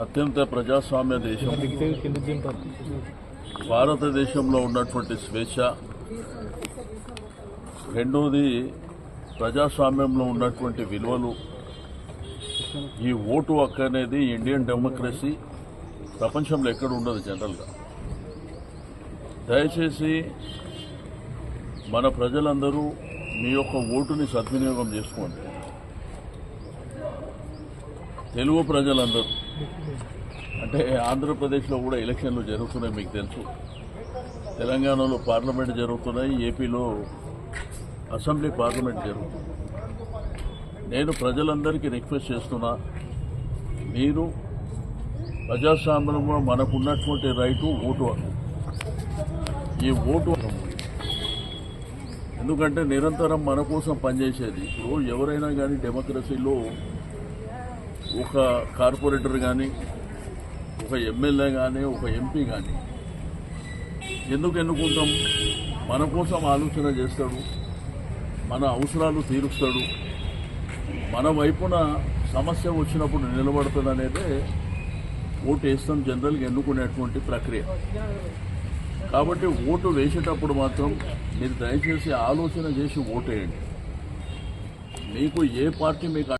అత్యంత ప్రజాస్వామ్య దేశం. భారతదేశంలో ఉన్నటువంటి స్వేచ్ఛ. రెండోది ప్రజాస్వామ్యంలో ఉన్నటువంటి విలువలు. ఈ ఓటు హక్కు అనేది ఇండియన్ డెమోక్రసీ. ప్రపంచంలో ఎక్కడ ఉండదు జనరల్గా. దయచేసి మన ప్రజలందరూ మీ యొక్క ఓటుని సద్వినియోగం చేసుకోండి. తెలుగు ప్రజలందరూ. అంటే ఆంధ్రప్రదేశ్లో కూడా ఎలక్షన్లు జరుగుతున్నాయి మీకు తెలుసు. తెలంగాణలో పార్లమెంట్ జరుగుతున్నాయి ఏపీలో అసెంబ్లీ పార్లమెంట్ జరుగుతుంది. నేను ప్రజలందరికీ రిక్వెస్ట్ చేస్తున్నా మీరు ప్రజాస్వామ్యంలో మనకున్నటువంటి రైటు ఓటు ఈ ఓటు ఎందుకంటే నిరంతరం మన కోసం పనిచేసేది. ఇప్పుడు ఎవరైనా కానీ డెమోక్రసీలో ఒక కార్పొరేటర్ కానీ ఒక ఎమ్మెల్యే కానీ ఒక ఎంపీ కానీ ఎందుకు ఎన్నుకుంటాం మన కోసం ఆలోచన చేస్తాడు. మన అవసరాలు తీరుస్తాడు. మన వైపున సమస్య వచ్చినప్పుడు నిలబడుతుంది అనేది ఓటు వేస్తాం జనరల్గా ఎన్నుకునేటువంటి ప్రక్రియ. కాబట్టి ఓటు వేసేటప్పుడు మాత్రం మీరు దయచేసి ఆలోచన చేసి ఓటేయండి. మీకు ఏ పార్టీ మీకు